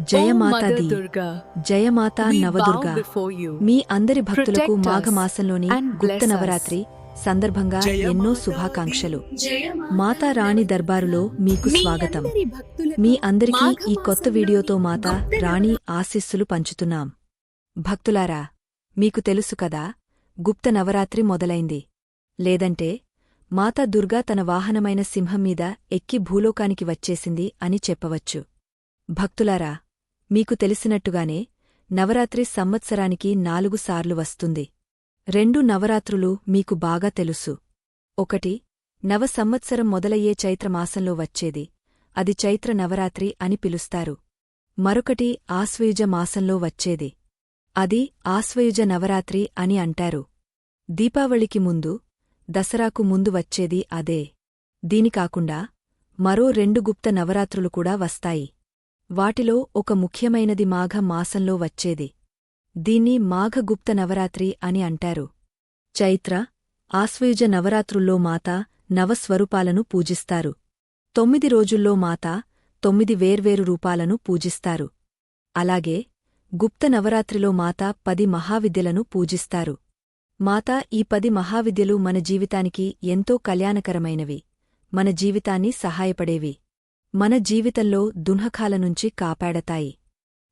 జయమాతాది జయమాత నవదుర్గ. మీ అందరి భక్తులకు మాఘమాసంలోని గుప్త. నవరాత్రి సందర్భంగా ఎన్నో శుభాకాంక్షలు. మాతా రాణి దర్బారులో మీకు స్వాగతం. మీ అందరికీ ఈ కొత్త వీడియోతో మాత రాణి ఆశీస్సులు పంచుతున్నాం. భక్తులారా మీకు తెలుసు కదా గుప్త నవరాత్రి మొదలైంది. లేదంటే మాతా దుర్గా తన వాహనమైన సింహం మీద ఎక్కి భూలోకానికి వచ్చేసింది అని చెప్పవచ్చు. భక్తులారా మీకు తెలిసినట్టుగానే నవరాత్రి సంవత్సరానికి నాలుగు సార్లు వస్తుంది. రెండు నవరాత్రులు మీకు బాగా తెలుసు. ఒకటి నవ సంవత్సరం మొదలయ్యే చైత్రమాసంలో వచ్చేది. అది చైత్ర నవరాత్రి అని పిలుస్తారు. మరొకటి ఆశ్వయుజ మాసంలో వచ్చేది. అది ఆశ్వయుజ నవరాత్రి అని అంటారు. దీపావళికి ముందు దసరాకు ముందు వచ్చేది అదే. దీని కాకుండా మరో రెండు గుప్త నవరాత్రులు కూడా వస్తాయి. వాటిలో ఒక ముఖ్యమైనది మాఘ మాసంలో వచ్చేది. దీన్ని మాఘగుప్త నవరాత్రి అని అంటారు. చైత్ర ఆశ్వయుజ నవరాత్రుల్లో మాత నవస్వరూపాలను పూజిస్తారు. తొమ్మిది రోజుల్లో మాత తొమ్మిది వేర్వేరు రూపాలను పూజిస్తారు. అలాగే గుప్త నవరాత్రిలో మాత పది మహావిద్యలను పూజిస్తారు. మాత ఈ పది మహావిద్యలు మన జీవితానికి ఎంతో కళ్యాణకరమైనవి. మన జీవితాన్ని సహాయపడేవి. మన జీవితంలో దున్హకాల నుంచి కాపాడతాయి.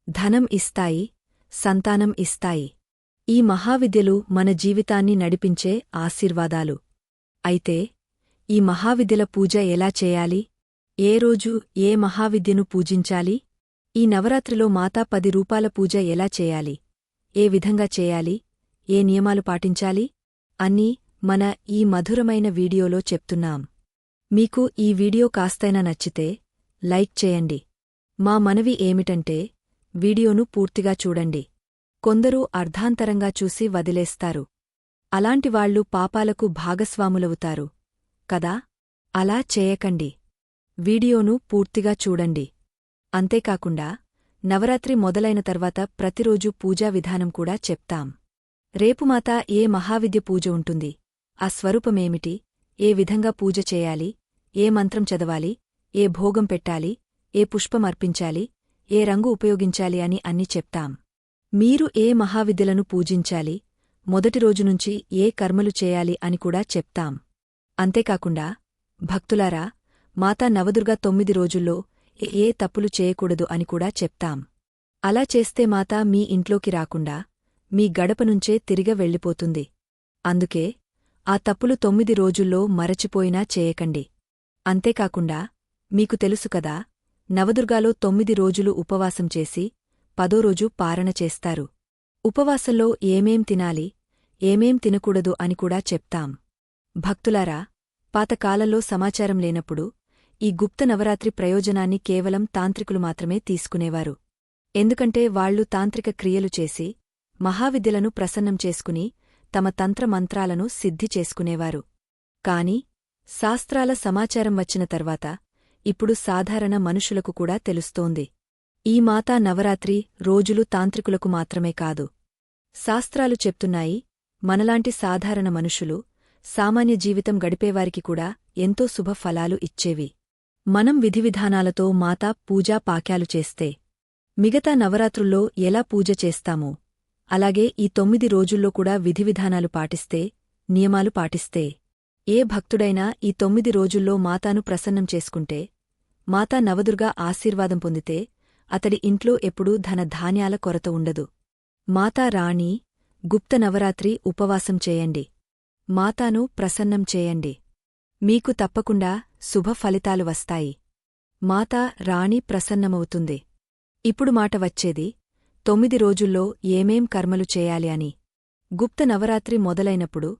ధనం ఇస్తాయి సంతానం ఇస్తాయి. ఈ మహావిద్యలు మన జీవితాన్ని నడిపించే ఆశీర్వాదాలు. అయితే ఈ మహావిద్యల పూజ ఎలా చేయాలి? ఏ రోజు ఏ మహావిద్యను పూజించాలి? ఈ నవరాత్రిలో మాతా పది రూపాల పూజ ఎలా చేయాలి? ఏ విధంగా చేయాలి? ఏ నియమాలు పాటించాలి? అన్నీ మన ఈ మధురమైన వీడియోలో చెప్తున్నాం. మీకు ఈ వీడియో కాస్తైనా నచ్చితే లైక్ చేయండి. మా మనవి ఏమిటంటే వీడియోను పూర్తిగా చూడండి. కొందరు అర్ధాంతరంగా చూసి వదిలేస్తారు. అలాంటివాళ్ళు పాపాలకు భాగస్వాములవుతారు. కదా? అలా చేయకండి. వీడియోను పూర్తిగా చూడండి. అంతేకాకుండా నవరాత్రి మొదలైన తర్వాత ప్రతిరోజు పూజా విధానం కూడా చెప్తాం. రేపుమాత ఏ మహావిద్య పూజ ఉంటుంది? ఆ స్వరూపమేమిటి? ఏ విధంగా పూజ చేయాలి? ఏ మంత్రం చదవాలి? ఏ భోగం పెట్టాలి ఏ పుష్పం అర్పించాలి ఏ రంగు ఉపయోగించాలి అని అన్ని చెప్తాం. మీరు ఏ మహావిద్యలను పూజించాలి మొదటి రోజునుంచి ఏ కర్మలు చేయాలి అని కూడా చెప్తాం. అంతేకాకుండా భక్తులారా మాతా నవదుర్గ తొమ్మిది రోజుల్లో ఏ తప్పులు చేయకూడదు అని కూడా చెప్తాం. అలా చేస్తే మాతా మీ ఇంట్లోకి రాకుండా మీ గడపనుంచే తిరిగ వెళ్ళిపోతుంది. అందుకే ఆ తప్పులు తొమ్మిది రోజుల్లో మరచిపోయినా చేయకండి. అంతేకాకుండా మీకు తెలుసు కదా నవదుర్గాలో తొమ్మిది రోజులు ఉపవాసం చేసి పదో రోజు పారణ చేస్తారు. ఉపవాసంలో ఏమేం తినాలి ఏమేం తినకూడదు అని కూడా చెప్తాం. భక్తులారా పాతకాలంలో సమాచారం లేనప్పుడు ఈ గుప్త నవరాత్రి ప్రయోజనాన్ని కేవలం తాంత్రికులు మాత్రమే తీసుకునేవారు. ఎందుకంటే వాళ్ళు తాంత్రిక క్రియలు చేసి మహావిద్యలను ప్రసన్నం చేసుకుని తమ తంత్రమంత్రాలను సిద్ధి చేసుకునేవారు. కాని శాస్త్రాల సమాచారం వచ్చిన తర్వాత ఇప్పుడు సాధారణ మనుషులకు కూడా తెలుస్తోంది. ఈ మాతా నవరాత్రి రోజులు తాంత్రికులకు మాత్రమే కాదు. శాస్త్రాలు చెప్తున్నాయి మనలాంటి సాధారణ మనుషులు సామాన్య జీవితం గడిపేవారికి కూడా ఎంతో శుభ ఫలాలు ఇచ్చేవి. మనం విధివిధానాలతో మాతా పూజా పాక్యాలు చేస్తే మిగతా నవరాత్రుల్లో ఎలా పూజ చేస్తామో అలాగే ఈ తొమ్మిది రోజుల్లో కూడా విధివిధానాలు పాటిస్తే నియమాలు పాటిస్తే ఏ భక్తుడైనా ఈ తొమ్మిది రోజుల్లో మాతాను ప్రసన్నం చేసుకుంటే మాతా నవదుర్గా ఆశీర్వాదం పొందితే అతడి ఇంట్లో ఎప్పుడూ ధనధాన్యాల కొరత ఉండదు. మాతా రాణి గుప్త నవరాత్రి ఉపవాసం చేయండి. మాతాను ప్రసన్నం చేయండి. మీకు తప్పకుండా శుభ ఫలితాలు వస్తాయి. మాతా రాణి ప్రసన్నమవుతుంది. ఇప్పుడు మాట వచ్చేది తొమ్మిది రోజుల్లో ఏమేం కర్మలు చేయాలి అని. గుప్త నవరాత్రి మొదలైనప్పుడు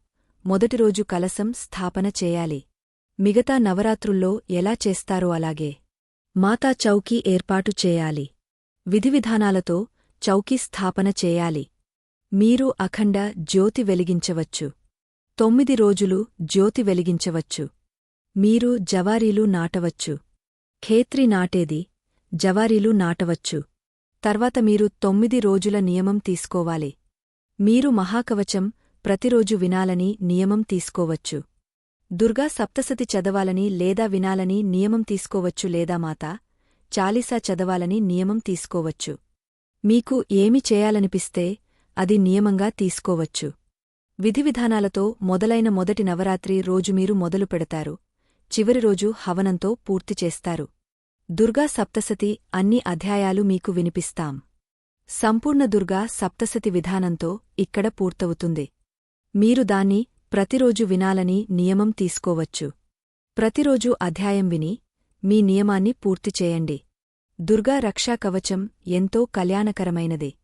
మొదటి రోజు కలసం స్థాపన చేయాలి. మిగతా నవరాత్రుల్లో ఎలా చేస్తారో అలాగే. మాతా చౌకీ ఏర్పాటు చేయాలి. విధివిధానాలతో చౌకీ స్థాపన చేయాలి. మీరు అఖండ జ్యోతి వెలిగించవచ్చు. తొమ్మిది రోజులు జ్యోతి వెలిగించవచ్చు. మీరు జవారీలు నాటవచ్చు. ఖేత్రి నాటేది జవారీలు నాటవచ్చు. తర్వాత మీరు తొమ్మిది రోజుల నియమం తీసుకోవాలి. మీరు మహాకవచం ప్రతిరోజు వినాలని నియమం తీసుకోవచ్చు. దుర్గా సప్తసతి చదవాలని లేదా వినాలని నియమం తీసుకోవచ్చు లేదా మాత? చాలీసా చదవాలని నియమం తీసుకోవచ్చు. మీకు ఏమి చేయాలనిపిస్తే అది నియమంగా తీసుకోవచ్చు. విధివిధానాలతో మొదలైన మొదటి నవరాత్రి రోజు మీరు మొదలు పెడతారు. చివరి రోజు హవనంతో పూర్తి చేస్తారు. దుర్గా సప్తసతి అన్ని అధ్యాయాలు మీకు వినిపిస్తాం. సంపూర్ణ దుర్గా సప్తసతి విధానంతో ఇక్కడ పూర్తవుతుంది. మీరు దాన్ని ప్రతిరోజు వినాలని నియమం తీసుకోవచ్చు. ప్రతిరోజు అధ్యాయం విని మీ నియమాన్ని పూర్తి చేయండి. దుర్గా రక్షా కవచం ఎంతో కళ్యాణకరమైనది.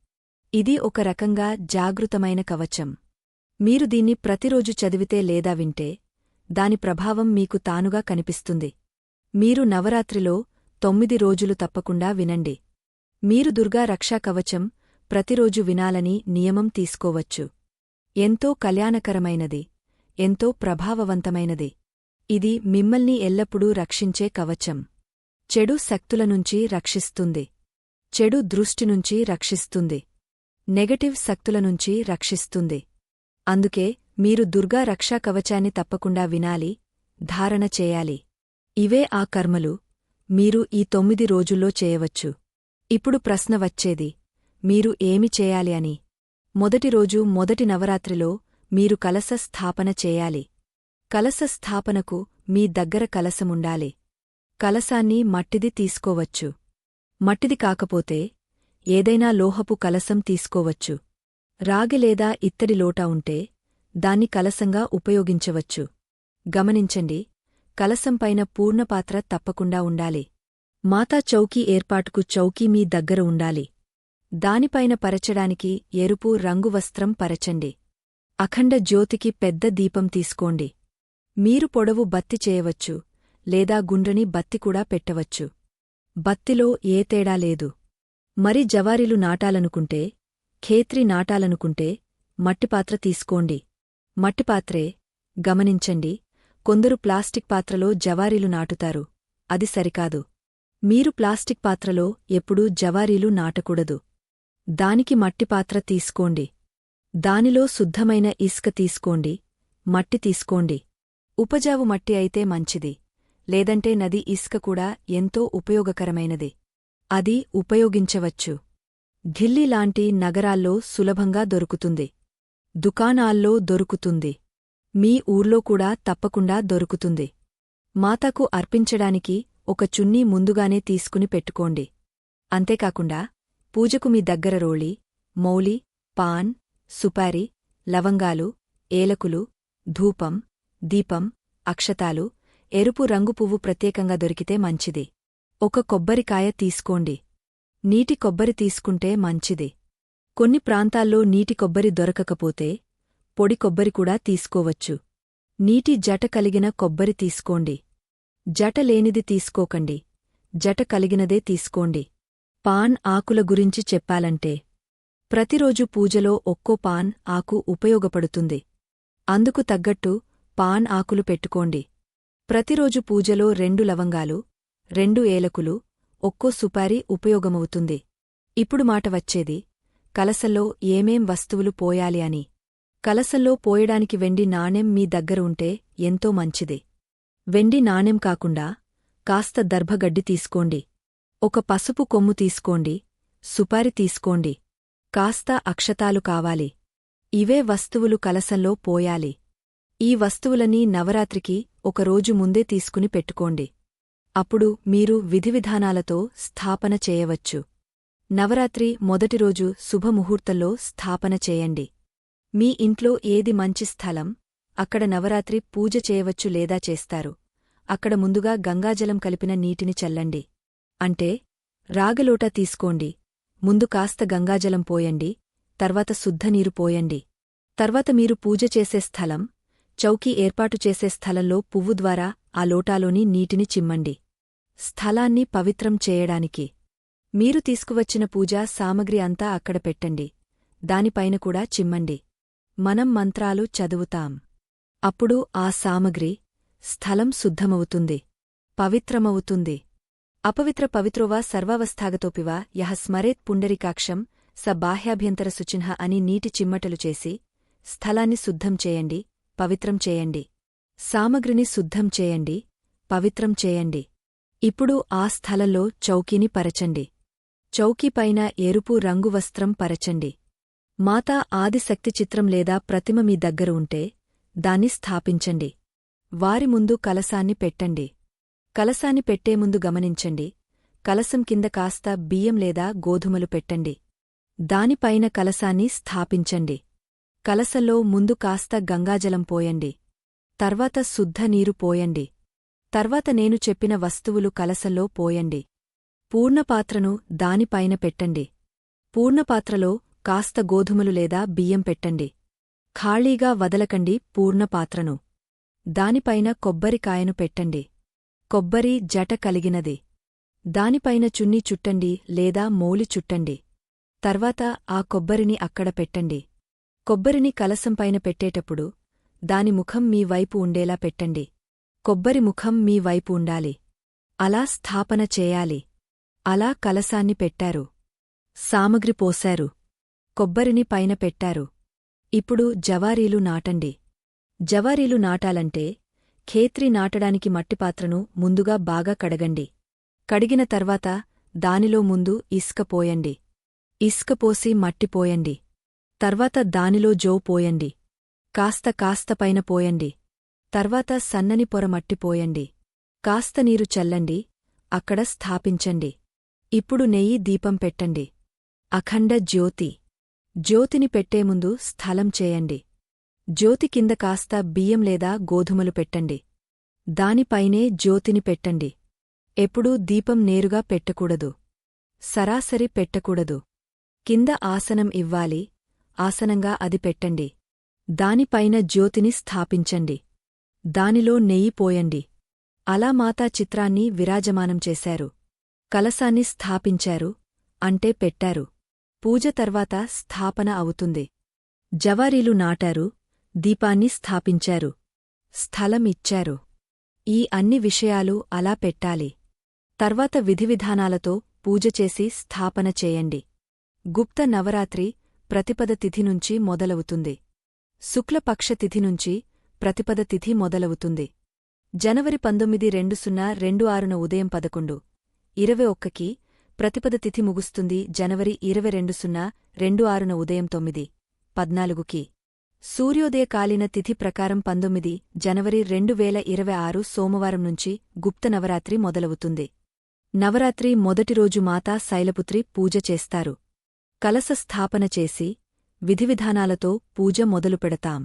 ఇది ఒక రకంగా జాగృతమైన కవచం. మీరు దీన్ని ప్రతిరోజు చదివితే లేదా వింటే దాని ప్రభావం మీకు తానుగా కనిపిస్తుంది. మీరు నవరాత్రిలో తొమ్మిది రోజులు తప్పకుండా వినండి. మీరు దుర్గా రక్షా కవచం ప్రతిరోజు వినాలని నియమం తీసుకోవచ్చు. ఎంతో కళ్యాణకరమైనది. ఎంతో ప్రభావవంతమైనది. ఇది మిమ్మల్ని ఎల్లప్పుడూ రక్షించే కవచం. చెడు శక్తుల నుంచి రక్షిస్తుంది. చెడు దృష్టినుంచి రక్షిస్తుంది. నెగటివ్ శక్తుల నుంచి రక్షిస్తుంది. అందుకే మీరు దుర్గా రక్షా కవచాన్ని తప్పకుండా వినాలి ధారణ చేయాలి. ఇవే ఆ కర్మలు మీరు ఈ తొమ్మిది రోజుల్లో చేయవచ్చు. ఇప్పుడు ప్రశ్న వచ్చేది మీరు ఏమి చేయాలి అని? మొదటి రోజు మొదటి నవరాత్రిలో మీరు కలస స్థాపన చేయాలి. కలస స్థాపనకు మీ దగ్గర కలసముండాలి కలసాన్ని మట్టిది తీసుకోవచ్చు. మట్టిది కాకపోతే ఏదైనా లోహపు కలసం తీసుకోవచ్చు. రాగి లేదా ఇత్తడి లోటా ఉంటే దాన్ని కలసంగా ఉపయోగించవచ్చు. గమనించండి కలసంపైన పూర్ణపాత్ర తప్పకుండా ఉండాలి. మాతా చౌకీ ఏర్పాటుకు చౌకీ మీ దగ్గర ఉండాలి. దానిపైన పరచడానికి ఎరుపు రంగు వస్త్రం పరచండి. అఖండ జ్యోతికి పెద్ద దీపం తీసుకోండి. మీరు పొడవు బత్తి చేయవచ్చు లేదా గుండ్రని బత్తి కూడా పెట్టవచ్చు. బత్తిలో ఏ తేడా లేదు. మరి జవారీలు నాటాలనుకుంటే ఖేత్రి నాటాలనుకుంటే మట్టిపాత్ర తీసుకోండి. మట్టిపాత్రే గమనించండి కొందరు ప్లాస్టిక్ పాత్రలో జవారీలు నాటుతారు అది సరికాదు. మీరు ప్లాస్టిక్ పాత్రలో ఎప్పుడూ జవారీలు నాటకూడదు. దానికి మట్టిపాత్ర తీసుకోండి. దానిలో శుద్ధమైన ఇసుక తీసుకోండి మట్టి తీసుకోండి. ఉపజావు మట్టి అయితే మంచిది లేదంటే నది ఇసుక కూడా ఎంతో ఉపయోగకరమైనది. అది ఉపయోగించవచ్చు. ఢిల్లీ లాంటి నగరాల్లో సులభంగా దొరుకుతుంది. దుకాణాల్లో దొరుకుతుంది. మీ ఊర్లో కూడా తప్పకుండా దొరుకుతుంది. మాతకు అర్పించడానికి ఒక చున్నీ ముందుగానే తీసుకుని పెట్టుకోండి. అంతేకాకుండా పూజకు మీ దగ్గర రోళి మౌలి పాన్ సుపారి లవంగాలు ఏలకులు ధూపం దీపం అక్షతాలు ఎరుపు రంగు పువ్వు ప్రత్యేకంగా దొరికితే మంచిది. ఒక కొబ్బరికాయ తీసుకోండి. నీటి కొబ్బరి తీసుకుంటే మంచిది. కొన్ని ప్రాంతాల్లో నీటి కొబ్బరి దొరకకపోతే పొడి కొబ్బరి కూడా తీసుకోవచ్చు. నీటి జట కలిగిన కొబ్బరి తీసుకోండి. జట లేనిది తీసుకోకండి. జట కలిగినదే తీసుకోండి. పాన్ ఆకుల గురించి చెప్పాలంటే ప్రతిరోజు పూజలో ఒక్కో పాన్ ఆకు ఉపయోగపడుతుంది. అందుకు తగ్గట్టు పాన్ ఆకులు పెట్టుకోండి. ప్రతిరోజు పూజలో రెండు లవంగాలు రెండు ఏలకులు ఒక్కో సుపారీ ఉపయోగమవుతుంది. ఇప్పుడు మాట వచ్చేది కలసల్లో ఏమేం వస్తువులు పోయాలి అని. కలసల్లో పోయడానికి వెండి నాణెం మీ దగ్గర ఉంటే ఎంతో మంచిది. వెండి నాణెం కాకుండా కాస్త దర్భగడ్డి తీసుకోండి. ఒక పసుపు కొమ్ము తీసుకోండి సుపారి తీసుకోండి. కాస్త అక్షతాలు కావాలి. ఇవే వస్తువులు కలసంలో పోయాలి. ఈ వస్తువులన్నీ నవరాత్రికి ఒకరోజు ముందే తీసుకుని పెట్టుకోండి. అప్పుడు మీరు విధివిధానాలతో స్థాపన చేయవచ్చు. నవరాత్రి మొదటి రోజు శుభముహూర్తంలో స్థాపన చేయండి. మీ ఇంట్లో ఏది మంచి స్థలం అక్కడ నవరాత్రి పూజ చేయవచ్చు లేదా చేస్తారు. అక్కడ ముందుగా గంగాజలం కలిపిన నీటిని చల్లండి. అంటే రాగలోటా తీసుకోండి. ముందు కాస్త గంగాజలం పోయండి తర్వాత శుద్ధనీరు పోయండి. తర్వాత మీరు పూజ చేసే స్థలం చౌకీ ఏర్పాటు చేసే స్థలంలో పువ్వు ద్వారా ఆ లోటాలోని నీటిని చిమ్మండి. స్థలాన్ని పవిత్రం చేయడానికి. మీరు తీసుకువచ్చిన పూజా సామగ్రి అంతా అక్కడ పెట్టండి దానిపైన కూడా చిమ్మండి. మనం మంత్రాలు చదువుతాం. అప్పుడు ఆ సామగ్రి స్థలం శుద్ధమవుతుంది పవిత్రమవుతుంది. అపవిత్ర పవిత్రోవా సర్వావస్థాగతోపివా యహ స్మరేత్ పుండరికాక్షం స బాహ్యాభ్యంతర సుచిహ్న అని నీటి చిమ్మటలు చేసి స్థలాన్ని శుద్ధం చేయండి పవిత్రం చేయండి. సామగ్రిని శుద్ధం చేయండి పవిత్రం చేయండి. ఇప్పుడు ఆ స్థలంలో చౌకీని పరచండి. చౌకీపైన ఎరుపు రంగు వస్త్రం పరచండి. మాతా ఆదిశక్తి చిత్రం లేదా ప్రతిమ మీ దగ్గర ఉంటే దాన్ని స్థాపించండి. వారి ముందు కలసాన్ని పెట్టండి. కలసాన్ని పెట్టే ముందు గమనించండి. కలసం కింద కాస్త బియ్యం లేదా గోధుమలు పెట్టండి. దానిపైన కలసాన్ని స్థాపించండి. కలసల్లో ముందు కాస్త గంగాజలం పోయండి. తర్వాత శుద్ధ నీరు పోయండి. తర్వాత నేను చెప్పిన వస్తువులు కలసల్లో పోయండి. పూర్ణపాత్రను దానిపైన పెట్టండి. పూర్ణపాత్రలో కాస్త గోధుమలు లేదా బియ్యం పెట్టండి. ఖాళీగా వదలకండి పూర్ణపాత్రను. దానిపైన కొబ్బరికాయను పెట్టండి. కొబ్బరి జట కలిగినది. దానిపైన చున్ని చుట్టండి లేదా మోలి చుట్టండి. తర్వాత ఆ కొబ్బరిని అక్కడ పెట్టండి. కొబ్బరిని కలసంపైన పెట్టేటప్పుడు దాని ముఖం మీ వైపు ఉండేలా పెట్టండి. కొబ్బరి ముఖం మీ వైపు ఉండాలి. అలా స్థాపన చేయాలి. అలా కలసాన్ని పెట్టారు. సామగ్రి పోశారు. కొబ్బరిని పైన పెట్టారు. ఇప్పుడు జవారీలు నాటండి. జవారీలు నాటాలంటే ఖేత్రి నాటడానికి మట్టిపాత్రను ముందుగా బాగా కడగండి. కడిగిన తర్వాత దానిలో ముందు ఇసుక పోయండి. ఇసుక పోసి తర్వాత దానిలో జో పోయండి. కాస్త కాస్త పైన పోయండి. తర్వాత సన్నని పొర మట్టిపోయండి కాస్త నీరు చల్లండి. అక్కడ స్థాపించండి. ఇప్పుడు నెయ్యి దీపం పెట్టండి. అఖండ జ్యోతి. జ్యోతిని పెట్టే ముందు స్థలం చేయండి. జ్యోతి కింద కాస్త బియ్యం లేదా గోధుమలు పెట్టండి. దానిపైనే జ్యోతిని పెట్టండి. ఎప్పుడూ దీపం నేరుగా పెట్టకూడదు. సరాసరి పెట్టకూడదు. కింద ఆసనం ఇవ్వాలి. ఆసనంగా అది పెట్టండి. దానిపైన జ్యోతిని స్థాపించండి. దానిలో నెయ్యి పోయండి. అలా మాతా చిత్రాన్ని విరాజమానం చేశారు. కలసాన్ని స్థాపించారు. అంటే పెట్టారు. పూజ తర్వాత స్థాపన అవుతుంది. జవారీలు నాటారు. దీపాన్ని స్థాపించారు. స్థలం ఇచ్చారు ఈ అన్ని విషయాలు అలా పెట్టాలి. తర్వాత విధివిధానాలతో పూజ చేసి స్థాపన చేయండి. గుప్త నవరాత్రి ప్రతిపద తిథి నుంచి మొదలవుతుంది. శుక్లపక్ష తిథి నుంచి ప్రతిపద తిథి మొదలవుతుంది. జనవరి పంతొమ్మిది రెండు సున్నా రెండు ఆరున ఉదయం పదకొండు. ఇరవై ఒక్కకి ప్రతిపద తిథి ముగుస్తుంది జనవరి ఇరవై రెండు సున్నా రెండు ఆరున ఉదయం తొమ్మిది. పద్నాలుగుకి సూర్యోదయకాలీన తిథి ప్రకారం పంతొమ్మిది జనవరి రెండు వేల ఇరవై ఆరు సోమవారం నుంచి గుప్త నవరాత్రి మొదలవుతుంది. నవరాత్రి మొదటి రోజు మాతా శైలపుత్రి పూజ చేస్తారు. కలశ స్థాపన చేసి విధివిధానాలతో పూజ మొదలుపెడతాం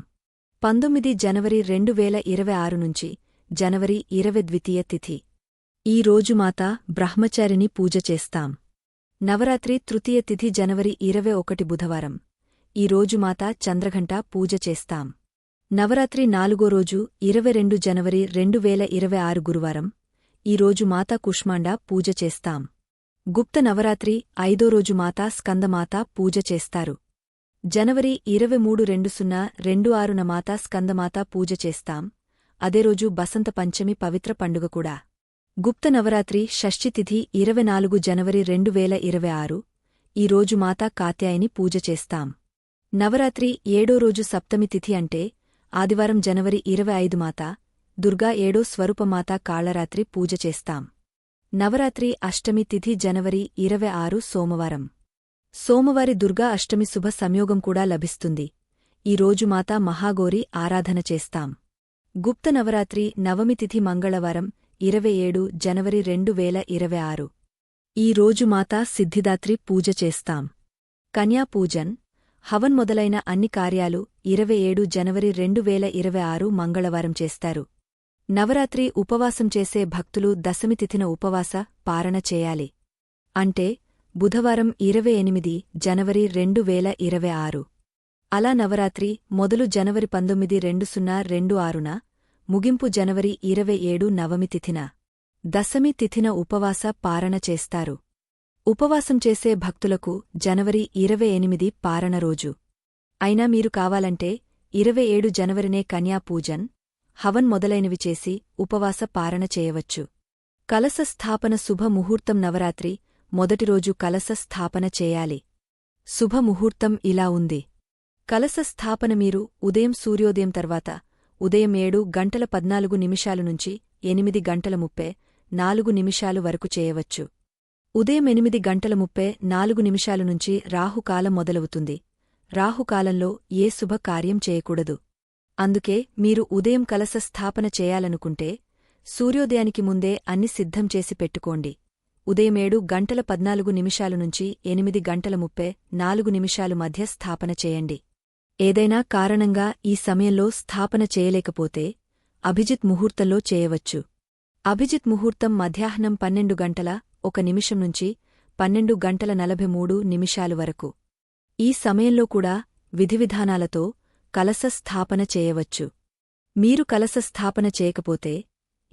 పంతొమ్మిది జనవరి రెండు వేల ఇరవై ఆరు నుంచి జనవరి ఇరవై ద్వితీయ తిథి. ఈ రోజు మాతా బ్రహ్మచారిని పూజ చేస్తాం. నవరాత్రి తృతీయ తిథి జనవరి ఇరవై ఒకటి బుధవారం. ఈ రోజు మాతా చంద్రఘంట పూజ చేస్తాం. నవరాత్రి నాలుగో రోజు ఇరవై రెండు జనవరి రెండు వేల ఇరవై ఆరు గురువారం ఈరోజు మాతా కుష్మాండ పూజ చేస్తాం. గుప్త నవరాత్రి ఐదో రోజు మాతా స్కందమాత పూజ చేస్తారు. జనవరి ఇరవై మూడు రెండు సున్నా రెండు ఆరున మాతా స్కందమాత పూజ చేస్తాం. అదే రోజు బసంత పంచమి పవిత్ర పండుగ కూడా. గుప్త నవరాత్రి షష్ఠితిథి ఇరవై నాలుగు జనవరి రెండు వేల ఇరవై ఆరు ఈ రోజు మాతా కాత్యాయని పూజ చేస్తాం. నవరాత్రి ఏడో రోజు సప్తమి తిథి అంటే ఆదివారం జనవరి ఇరవై ఐదు మాత దుర్గా ఏడో స్వరూపమాతా కాళరాత్రి పూజ చేస్తాం. నవరాత్రి అష్టమి తిథి జనవరి ఇరవై ఆరు సోమవారం. సోమవారి దుర్గా అష్టమి శుభ సంయోగం కూడా లభిస్తుంది. ఈ రోజు మహాగోరి ఆరాధన చేస్తాం. గుప్త నవరాత్రి నవమి తిథి మంగళవారం ఇరవై ఏడు జనవరి రెండు వేల ఇరవై ఆరు. ఈ రోజు సిద్ధిదాత్రి పూజ చేస్తాం. కన్యాపూజన్ హవన్ మొదలైన అన్ని కార్యాలు ఇరవై ఏడు జనవరి రెండు వేల ఇరవై ఆరు మంగళవారం చేస్తారు. నవరాత్రి ఉపవాసం చేసే భక్తులు దశమి తిథిన ఉపవాస పారణ చేయాలి. అంటే బుధవారం ఇరవై ఎనిమిది జనవరి రెండు వేల ఇరవై ఆరు. అలా నవరాత్రి మొదలు జనవరి పంతొమ్మిది రెండు సున్నా రెండు ఆరున ముగింపు జనవరి ఇరవై ఏడు నవమి తిథిన. దశమి తిథిన ఉపవాస పారణ చేస్తారు. ఉపవాసం చేసే భక్తులకు జనవరి ఇరవై ఎనిమిది పారణ రోజు. అయినా మీరు కావాలంటే ఇరవై ఏడు జనవరినే కన్యాపూజన్ హవన్ మొదలైనవి చేసి ఉపవాస పారణ చేయవచ్చు. కలస స్థాపన శుభముహూర్తం నవరాత్రి మొదటిరోజు కలస స్థాపన చేయాలి. శుభముహూర్తం ఇలా ఉంది. కలస స్థాపన మీరు ఉదయం సూర్యోదయం తర్వాత ఉదయం ఏడు గంటల పద్నాలుగు నిమిషాలు నుంచి ఎనిమిది గంటల ముప్పై నాలుగు నిమిషాలు వరకు చేయవచ్చు. ఉదయం ఎనిమిది గంటల ముప్పై నాలుగు నిమిషాల నుంచి రాహుకాలం మొదలవుతుంది. రాహుకాలంలో ఏ శుభకార్యం చేయకూడదు. అందుకే మీరు ఉదయం కలశ స్థాపన చేయాలనుకుంటే సూర్యోదయానికి ముందే అన్ని సిద్ధం చేసి పెట్టుకోండి. ఉదయమేడు గంటల పద్నాలుగు నిమిషాల నుంచి ఎనిమిది గంటల ముప్పై నాలుగు నిమిషాలు మధ్య స్థాపన చేయండి. ఏదైనా కారణంగా ఈ సమయంలో స్థాపన చేయలేకపోతే అభిజిత్ ముహూర్తంలో చేయవచ్చు. అభిజిత్ ముహూర్తం మధ్యాహ్నం పన్నెండు గంటల ఒక నిమిషం నుంచి పన్నెండు గంటల నలభై మూడు నిమిషాలు వరకు. ఈ సమయంలో కూడా విధివిధానాలతో కలశ స్థాపన చేయవచ్చు. మీరు కలశ స్థాపన చేయకపోతే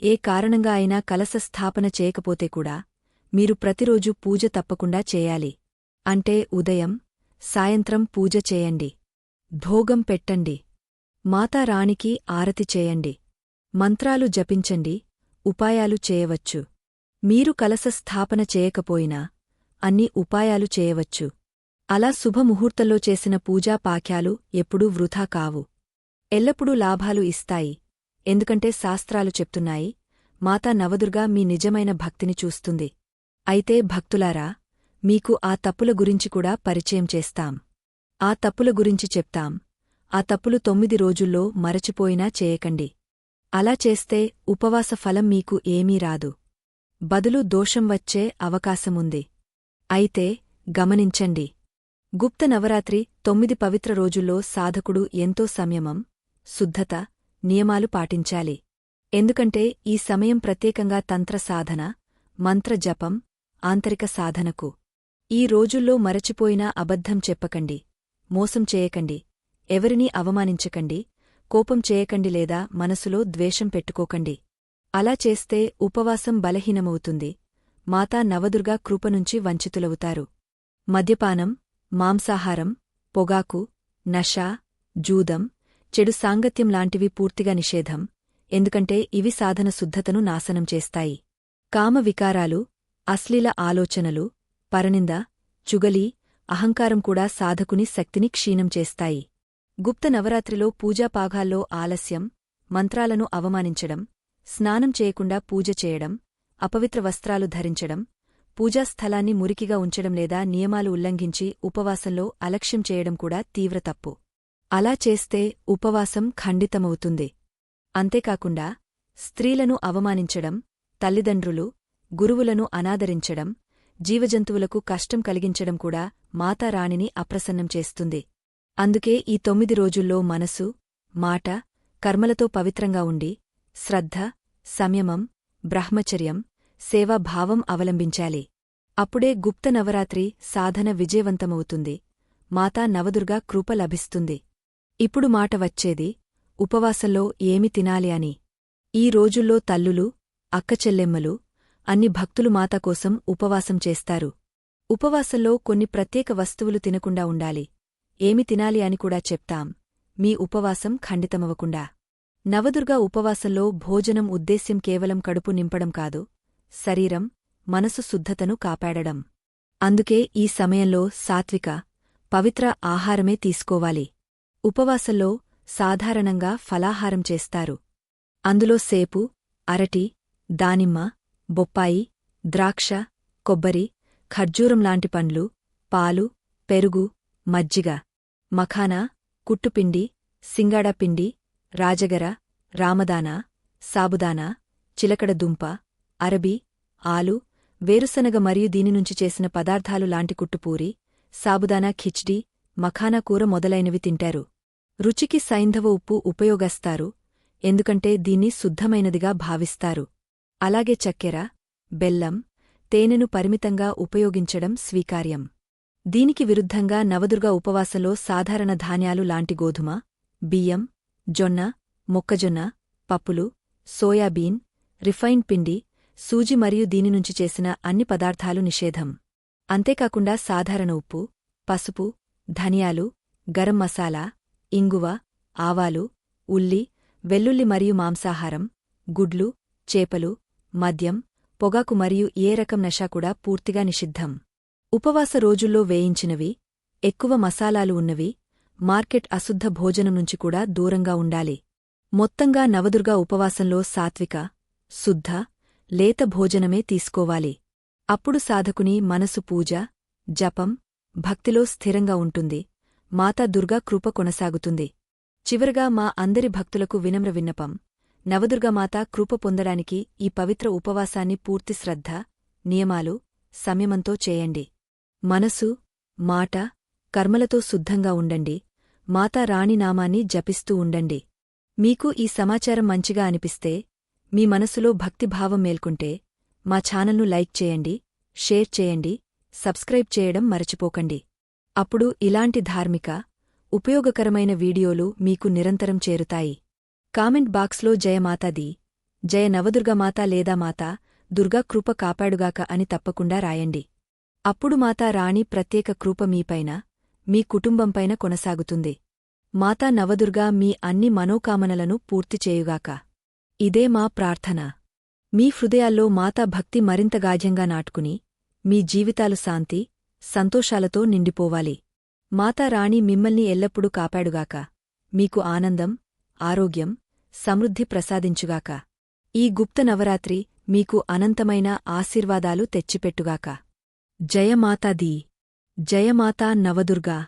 ఏ కారణంగా అయినా కలశ స్థాపన చేయకపోతే కూడా మీరు ప్రతిరోజు పూజ తప్పకుండా చేయాలి. అంటే ఉదయం సాయంత్రం పూజ చేయండి. భోగం పెట్టండి. మాతారాణికి ఆరతి చేయండి. మంత్రాలు జపించండి. ఉపాయాలు చేయవచ్చు. మీరు కలశ స్థాపన చేయకపోయినా అన్ని ఉపాయాలు చేయవచ్చు. అలా శుభముహూర్తంలో చేసిన పూజా పాక్యాలు ఎప్పుడూ వృథా కావు. ఎల్లప్పుడూ లాభాలు ఇస్తాయి. ఎందుకంటే శాస్త్రాలు చెప్తున్నాయి మాతా నవదుర్గా మీ నిజమైన భక్తిని చూస్తుంది. అయితే భక్తులారా మీకు ఆ తప్పుల గురించి కూడా పరిచయం చేస్తాం. ఆ తప్పుల గురించి చెప్తాం. ఆ తప్పులు తొమ్మిది రోజుల్లో మరచిపోయినా చేయకండి. అలా చేస్తే ఉపవాస ఫలం మీకు ఏమీ రాదు. బదులు దోషం వచ్చే అవకాశముంది. అయితే గమనించండి. గుప్త నవరాత్రి తొమ్మిది పవిత్ర రోజుల్లో సాధకుడు ఎంతో సంయమం శుద్ధత నియమాలు పాటించాలి. ఎందుకంటే ఈ సమయం ప్రత్యేకంగా తంత్ర సాధన మంత్ర జపం ఆంతరిక సాధనకు. ఈ రోజుల్లో మరచిపోయినా అబద్ధం చెప్పకండి మోసం చేయకండి ఎవరినీ అవమానించకండి కోపం చేయకండి లేదా మనసులో ద్వేషం పెట్టుకోకండి. అలా చేస్తే ఉపవాసం బలహీనమవుతుంది. మాతా నవదుర్గా కృపనుంచి వంచితులవుతారు. మద్యపానం మాంసాహారం పొగాకు నష జూదం చెడు సాంగత్యం లాంటివి పూర్తిగా నిషేధం ఎందుకంటే ఇవి సాధన శుద్ధతను నాశనం చేస్తాయి. కామ వికారాలు అశ్లీల ఆలోచనలు పరనింద చుగలి అహంకారం కూడా సాధకుని శక్తిని క్షీణం చేస్తాయి. గుప్త నవరాత్రిలో పూజాపాఘాల్లో ఆలస్యం మంత్రాలను అవమానించడం స్నానం చేయకుండా పూజ చేయడం అపవిత్ర వస్త్రాలు ధరించడం పూజాస్థలాన్ని మురికిగా ఉంచడం లేదా నియమాలు ఉల్లంఘించి ఉపవాసంలో అలక్ష్యం చేయడం కూడా తీవ్ర తప్పు. అలా చేస్తే ఉపవాసం ఖండితమవుతుంది. అంతేకాకుండా స్త్రీలను అవమానించడం తల్లిదండ్రులు గురువులను అనాదరించడం జీవజంతువులకు కష్టం కలిగించడం కూడా మాతారాణిని అప్రసన్నం చేస్తుంది. అందుకే ఈ తొమ్మిది రోజుల్లో మనసు మాట కర్మలతో పవిత్రంగా ఉండి శ్రద్ధ సంయమం బ్రహ్మచర్యం సేవాభావం అవలంబించాలి. అప్పుడే గుప్త నవరాత్రి సాధన విజయవంతమవుతుంది. మాతా నవదుర్గా కృప లభిస్తుంది. ఇప్పుడు మాట వచ్చేది ఉపవాసంలో ఏమి తినాలి అని. ఈ రోజుల్లో తల్లులు అక్కచెల్లెమ్మలు అన్ని భక్తులు మాత కోసం ఉపవాసం చేస్తారు. ఉపవాసంలో కొన్ని ప్రత్యేక వస్తువులు తినకుండా ఉండాలి. ఏమి తినాలి అని కూడా చెప్తాం. మీ ఉపవాసం ఖండితమవకుండా నవదుర్గా ఉపవాసంలో భోజనం ఉద్దేశ్యం కేవలం కడుపు నింపడం కాదు శరీరం మనసు శుద్ధతను కాపాడడం. అందుకే ఈ సమయంలో సాత్విక పవిత్ర ఆహారమే తీసుకోవాలి. ఉపవాసంలో సాధారణంగా ఫలాహారం చేస్తారు. అందులో సేపు అరటి దానిమ్మ బొప్పాయి ద్రాక్ష కొబ్బరి ఖర్జూరం లాంటి పండ్లు పాలు పెరుగు మజ్జిగ మఖానా కుట్టుపిండి సింగాడపిండి రాజగర రామదానా సాబుదానా చిలకడదుంప అరబి ఆలు వేరుశనగ మరియు దీనినుంచి చేసిన పదార్థాలు లాంటి కుట్టుపూరి సాబుదానా ఖిచ్డీ మఖానా కూర మొదలైనవి తింటారు. రుచికి సైంధవ ఉప్పు ఉపయోగస్తారు ఎందుకంటే దీన్ని శుద్ధమైనదిగా భావిస్తారు. అలాగే చక్కెర బెల్లం తేనెను పరిమితంగా ఉపయోగించడం స్వీకార్యం. దీనికి విరుద్ధంగా నవదుర్గ ఉపవాసంలో సాధారణ ధాన్యాలు లాంటి గోధుమ బియ్యం జొన్న మొక్కజొన్న పప్పులు సోయాబీన్ రిఫైన్ పిండి సూజి మరియు దీని నుంచి చేసిన అన్ని పదార్థాలు నిషేధం. అంతేకాకుండా సాధారణ ఉప్పు పసుపు ధనియాలు గరం మసాలా ఇంగువ ఆవాలు ఉల్లి వెల్లుల్లి మరియు మాంసాహారం గుడ్లు చేపలు మద్యం పొగాకు మరియు ఏ రకం నషా కూడా పూర్తిగా నిషిద్ధం. ఉపవాస రోజుల్లో వేయించినవి ఎక్కువ మసాలాలు ఉన్నవి మార్కెట్ అశుద్ధ భోజనం నుంచి కూడా దూరంగా ఉండాలి. మొత్తంగా నవదుర్గా ఉపవాసంలో సాత్విక శుద్ధ లేత భోజనమే తీసుకోవాలి. అప్పుడు సాధకుని మనసు పూజ జపం భక్తిలో స్థిరంగా ఉంటుంది. మాతా దుర్గా కృప కొనసాగుతుంది. చివరగా మా అందరి భక్తులకు వినమ్ర విన్నపం. నవదుర్గమాత కృప పొందడానికి ఈ పవిత్ర ఉపవాసాన్ని పూర్తి శ్రద్ధ నియమాలు సంయమంతో చేయండి. మనసు మాట కర్మలతో శుద్ధంగా ఉండండి. మాతా నామాన్ని జపిస్తూ ఉండండి. మీకు ఈ సమాచారం మంచిగా అనిపిస్తే మీ మనసులో భక్తిభావం మేల్కుంటే మా ఛానల్ను లైక్ చేయండి షేర్ చేయండి సబ్స్క్రైబ్ చేయడం మరచిపోకండి. అప్పుడు ఇలాంటి ధార్మిక ఉపయోగకరమైన వీడియోలు మీకు నిరంతరం చేరుతాయి. కామెంట్ బాక్స్లో జయమాతాది జయ నవదుర్గమాత లేదా మాతా దుర్గా కృప కాపాడుగాక అని తప్పకుండా రాయండి. అప్పుడు మాతా రాణి ప్రత్యేక కృప మీపైన మీ కుటుంబంపైన కొనసాగుతుంది. మాతా నవదుర్గా మీ అన్ని మనోకామనలను పూర్తి చేయుగాక. ఇదే మా ప్రార్థన. మీ హృదయాల్లో మాతా భక్తి మరింత గాజ్యంగా నాటుకుని మీ జీవితాలు శాంతి సంతోషాలతో నిండిపోవాలి. మాతారాణి మిమ్మల్ని ఎల్లప్పుడూ కాపాడుగాక. మీకు ఆనందం ఆరోగ్యం సమృద్ధి ప్రసాదించుగాక. ఈ గుప్త నవరాత్రి మీకు అనంతమైన ఆశీర్వాదాలు తెచ్చిపెట్టుగాక. జయమాతాదీ జయమాతా నవదుర్గా.